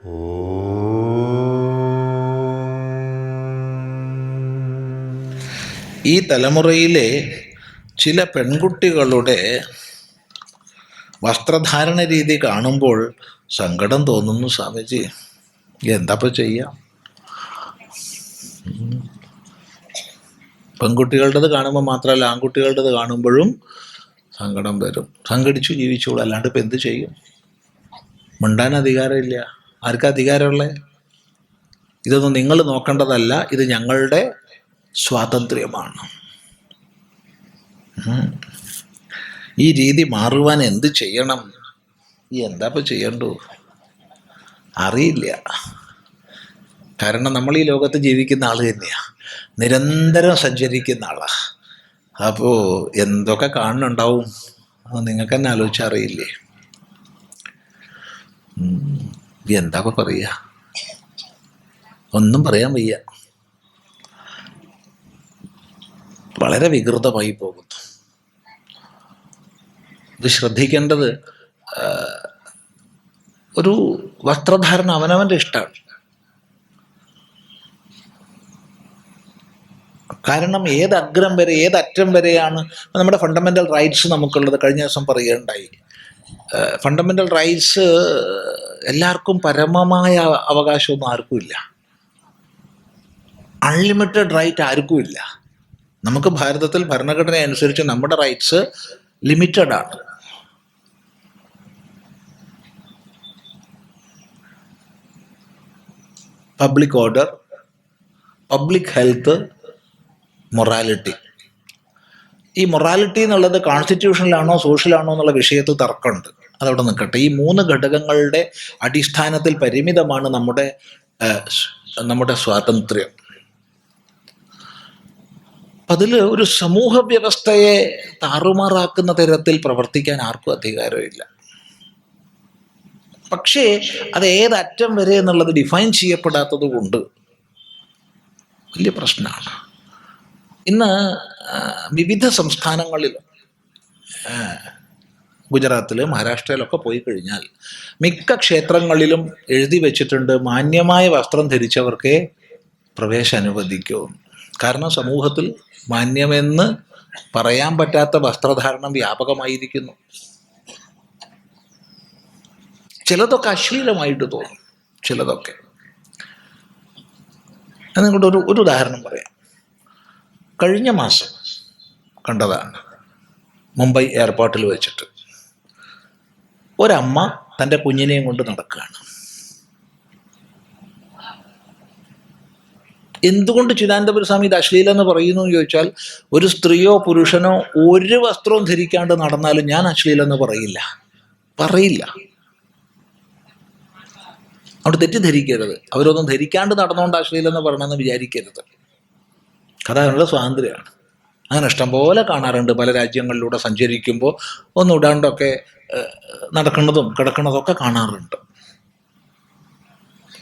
ഈ തലമുറയിലെ ചില പെൺകുട്ടികളുടെ വസ്ത്രധാരണ രീതി കാണുമ്പോൾ സങ്കടം തോന്നുന്നു സ്വാമിജി. എന്താപ്പോൾ ചെയ്യാം. പെൺകുട്ടികളുടേത് കാണുമ്പോൾ മാത്രമല്ല ആൺകുട്ടികളുടേത് കാണുമ്പോഴും സങ്കടം വരും. സംഘടിച്ചു ജീവിച്ചോളൂ അല്ലാണ്ട് ഇപ്പം എന്ത് ചെയ്യും? മിണ്ടാൻ അധികാരമില്ല. ആർക്കാ അധികാരമുള്ളത് ഇതൊന്നും നിങ്ങൾ നോക്കേണ്ടതല്ല ഇത് ഞങ്ങളുടെ സ്വാതന്ത്ര്യമാണ്. ഈ രീതി മാറുവാൻ എന്ത് ചെയ്യണം? ഈ എന്താ ഇപ്പം ചെയ്യണ്ടു? അറിയില്ല. കാരണം നമ്മൾ ഈ ലോകത്ത് ജീവിക്കുന്ന ആൾ തന്നെയാണ് നിരന്തരം സഞ്ചരിക്കുന്ന ആളാണ് അപ്പോൾ എന്തൊക്കെ കാണുന്നുണ്ടാവും? നിങ്ങൾക്ക് തന്നെ ആലോചിച്ചറിയില്ലേ. എന്താ പറയുക ഒന്നും പറയാൻ വയ്യ. വളരെ വികൃതമായി പോകുന്നു. ഇത് ശ്രദ്ധിക്കേണ്ടത് ഒരു വസ്ത്രധാരണ അവനവന്റെ ഇഷ്ടമാണ് കാരണം ഏത് അഗ്രം വരെ ഏത് അറ്റം വരെയാണ് നമ്മുടെ ഫണ്ടമെന്റൽ റൈറ്റ്സ് നമുക്കുള്ളത്. കഴിഞ്ഞ ദിവസം പറയുകയുണ്ടായി. ഫണ്ടമെന്റൽ റൈറ്റ്സ് എല്ലാവർക്കും പരമമായ അവകാശമൊന്നും ആർക്കും ഇല്ല അൺലിമിറ്റഡ് റൈറ്റ് ആർക്കും ഇല്ല നമുക്ക് ഭാരതത്തിൽ ഭരണഘടന അനുസരിച്ച് നമ്മുടെ റൈറ്റ്സ് ലിമിറ്റഡ് ആണ്. Public order public health morality ഈ മൊറാലിറ്റി എന്നുള്ളത് കോൺസ്റ്റിറ്റ്യൂഷനിലാണോ സോഷ്യലാണോ എന്നുള്ള വിഷയത്തിൽ തർക്കമുണ്ട്. അതവിടെ നിൽക്കട്ടെ. ഈ മൂന്ന് ഘടകങ്ങളുടെ അടിസ്ഥാനത്തിൽ പരിമിതമാണ് നമ്മുടെ നമ്മുടെ സ്വാതന്ത്ര്യം. അപ്പം അതിൽ ഒരു സമൂഹ വ്യവസ്ഥയെ താറുമാറാക്കുന്ന തരത്തിൽ പ്രവർത്തിക്കാൻ ആർക്കും അധികാരമില്ല. പക്ഷേ അത് ഏതറ്റം വരെ എന്നുള്ളത് ഡിഫൈൻ ചെയ്യപ്പെടാത്തത് കൊണ്ട് വലിയ പ്രശ്നമാണ്. ഇന്ന് വിവിധ സംസ്ഥാനങ്ങളിൽ ഗുജറാത്തിൽ മഹാരാഷ്ട്രയിലൊക്കെ പോയി കഴിഞ്ഞാൽ മിക്ക ക്ഷേത്രങ്ങളിലും എഴുതി വെച്ചിട്ടുണ്ട് മാന്യമായ വസ്ത്രം ധരിച്ചവർക്കേ പ്രവേശം അനുവദിക്കൂ കാരണം സമൂഹത്തിൽ മാന്യമെന്ന് പറയാൻ പറ്റാത്ത വസ്ത്രധാരണം വ്യാപകമായിരിക്കുന്നു. ചിലതൊക്കെ അശ്ലീലമായിട്ട് തോന്നും. ചിലതൊക്കെ. അതുകൊണ്ട് ഒരു ഒരു ഉദാഹരണം പറയാം. കഴിഞ്ഞ മാസം കണ്ടതാണ്. മുംബൈ എയർപോർട്ടിൽ വെച്ചിട്ട്. ഒരമ്മ തന്റെ കുഞ്ഞിനെയും കൊണ്ട് നടക്കുകയാണ്. എന്തുകൊണ്ട് ചിദാനന്ദപുര സ്വാമി ഇത് അശ്ലീലം എന്ന് പറയുന്നു എന്ന് ചോദിച്ചാൽ ഒരു സ്ത്രീയോ പുരുഷനോ ഒരു വസ്ത്രവും ധരിക്കാണ്ട് നടന്നാലും ഞാൻ അശ്ലീലം എന്ന് പറയില്ല. പറയില്ല. അവിടെ തെറ്റിദ്ധരിക്കരുത്. അവരൊന്നും ധരിക്കാണ്ട് നടന്നുകൊണ്ട് അശ്ലീലം എന്ന് പറയണമെന്ന് വിചാരിക്കരുത്. കഥ അവരുടെ സ്വാതന്ത്ര്യമാണ്. അങ്ങനെ ഇഷ്ടംപോലെ കാണാറുണ്ട്. പല രാജ്യങ്ങളിലൂടെ സഞ്ചരിക്കുമ്പോൾ ഒന്ന് ഇടാണ്ടൊക്കെ ഏഹ്, നടക്കുന്നതും കിടക്കുന്നതൊക്കെ കാണാറുണ്ട്.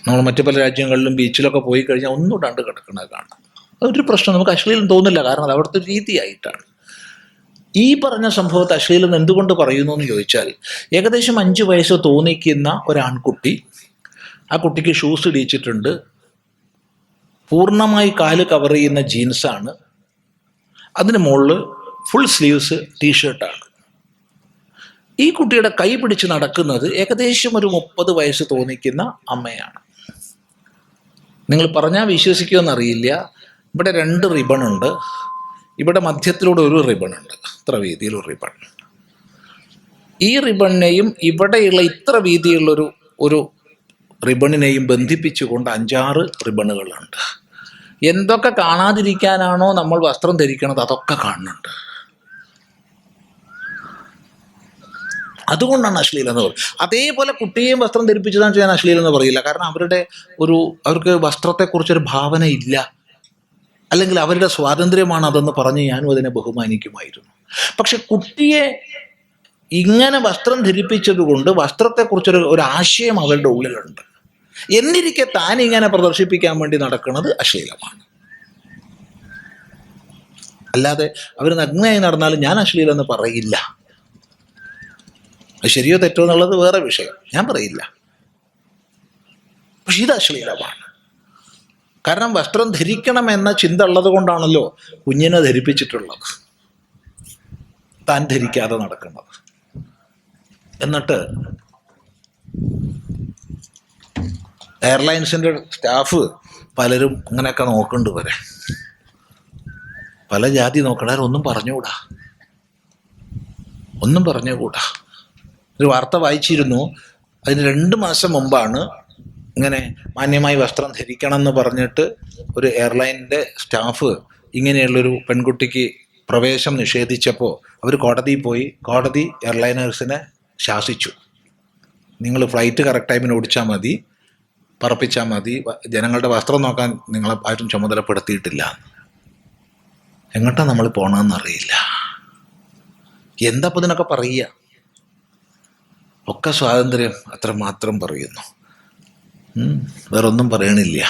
നമ്മൾ മറ്റു പല രാജ്യങ്ങളിലും ബീച്ചിലൊക്കെ പോയി കഴിഞ്ഞാൽ ഒന്നും ഇടാണ്ട് കിടക്കുന്നത് കാണാം. അതൊരു പ്രശ്നം. നമുക്ക് അശ്ലീലം തോന്നില്ല. കാരണം അത് അവിടുത്തെ രീതിയായിട്ടാണ്. ഈ പറഞ്ഞ സംഭവത്തെ അശ്ലീലം എന്തുകൊണ്ട് പറയുന്നു എന്ന് ചോദിച്ചാൽ ഏകദേശം അഞ്ച് വയസ്സ് തോന്നിക്കുന്ന ഒരാൺകുട്ടി ആ കുട്ടിക്ക് ഷൂസ് ഇടിച്ചിട്ടുണ്ട്. പൂർണമായി കാൽ കവർ ചെയ്യുന്ന ജീൻസാണ്. അതിന് മുകളിൽ ഫുൾ സ്ലീവ്സ് ടീഷർട്ടാണ് ഈ കുട്ടിയുടെ കൈ പിടിച്ച് നടക്കുന്നത് ഏകദേശം ഒരു മുപ്പത് വയസ്സ് തോന്നിക്കുന്ന അമ്മയാണ്. നിങ്ങൾ പറഞ്ഞാൽ വിശ്വസിക്കുമെന്നറിയില്ല ഇവിടെ രണ്ട് റിബൺ ഉണ്ട്. ഇവിടെ മധ്യത്തിലൂടെ ഒരു റിബൺ ഉണ്ട്. ഇത്ര വീതിയിലൊരു റിബൺ ഈ റിബണിനെയും ഇവിടെയുള്ള ഇത്ര വീതിയുള്ളൊരു ഒരു റിബണിനെയും ബന്ധിപ്പിച്ചുകൊണ്ട് അഞ്ചാറ് റിബണുകളുണ്ട് എന്തൊക്കെ കാണാതിരിക്കാനാണോ നമ്മൾ വസ്ത്രം ധരിക്കണത് അതൊക്കെ കാണുന്നുണ്ട്. അതുകൊണ്ടാണ് അശ്ലീലം എന്ന് പറയുന്നത്. അതേപോലെ കുട്ടിയെയും വസ്ത്രം ധരിപ്പിച്ചതാണ് ചെയ്യാൻ അശ്ലീലം എന്ന് പറയില്ല കാരണം അവരുടെ ഒരു അവർക്ക് വസ്ത്രത്തെക്കുറിച്ചൊരു ഭാവന ഇല്ല. അല്ലെങ്കിൽ അവരുടെ സ്വാതന്ത്ര്യമാണ് അതെന്ന് പറഞ്ഞ് ഞാനും അതിനെ ബഹുമാനിക്കുമായിരുന്നു. പക്ഷെ കുട്ടിയെ ഇങ്ങനെ വസ്ത്രം ധരിപ്പിച്ചതുകൊണ്ട് വസ്ത്രത്തെക്കുറിച്ചൊരു ഒരു ആശയം അവരുടെ ഉള്ളിലുണ്ട്. എന്നിരിക്കെ താൻ ഇങ്ങനെ പ്രദർശിപ്പിക്കാൻ വേണ്ടി നടക്കുന്നത് അശ്ലീലമാണ്. അല്ലാതെ അവർ നഗ്നയായി നടന്നാലും ഞാൻ അശ്ലീലം എന്ന് പറയില്ല ശരിയോ തെറ്റോ എന്നുള്ളത് വേറെ വിഷയം. ഞാൻ പറയില്ല. പക്ഷെ ഇത് അശ്ലീലമാണ്. കാരണം വസ്ത്രം ധരിക്കണം എന്ന ചിന്ത ഉള്ളത് കൊണ്ടാണല്ലോ കുഞ്ഞിനെ ധരിപ്പിച്ചിട്ടുള്ളത്. താൻ ധരിക്കാതെ നടക്കുന്നത്. എന്നിട്ട് എയർലൈൻസിന്റെ സ്റ്റാഫ് പലരും അങ്ങനെയൊക്കെ നോക്കുന്നുണ്ട് വരെ പല ജാതി നോക്കണവർ ഒന്നും പറഞ്ഞുകൂടാ. ഒന്നും പറഞ്ഞുകൂടാ. ഒരു വാർത്ത വായിച്ചിരുന്നു. അതിന് രണ്ട് മാസം മുമ്പാണ് ഇങ്ങനെ മാന്യമായി വസ്ത്രം ധരിക്കണം എന്ന് പറഞ്ഞിട്ട് ഒരു എയർലൈനിന്റെ സ്റ്റാഫ് ഇങ്ങനെയുള്ളൊരു പെൺകുട്ടിക്ക് പ്രവേശം നിഷേധിച്ചപ്പോൾ അവർ കോടതിയിൽ പോയി. കോടതി എയർലൈനേഴ്സിനെ ശാസിച്ചു. നിങ്ങൾ ഫ്ലൈറ്റ് കറക്റ്റ് ടൈമിന് ഓടിച്ചാൽ മതി. പറപ്പിച്ചാൽ മതി. ജനങ്ങളുടെ വസ്ത്രം നോക്കാൻ നിങ്ങളെ ആരും ചുമതലപ്പെടുത്തിയിട്ടില്ല. എങ്ങോട്ടാണ് നമ്മൾ പോകണമെന്നറിയില്ല എന്താ ഇപ്പം ഇതിനൊക്കെ പറയുക? ഒക്കെ സ്വാതന്ത്ര്യം അത്ര മാത്രം പറയുന്നു വേറൊന്നും പറയണില്ല.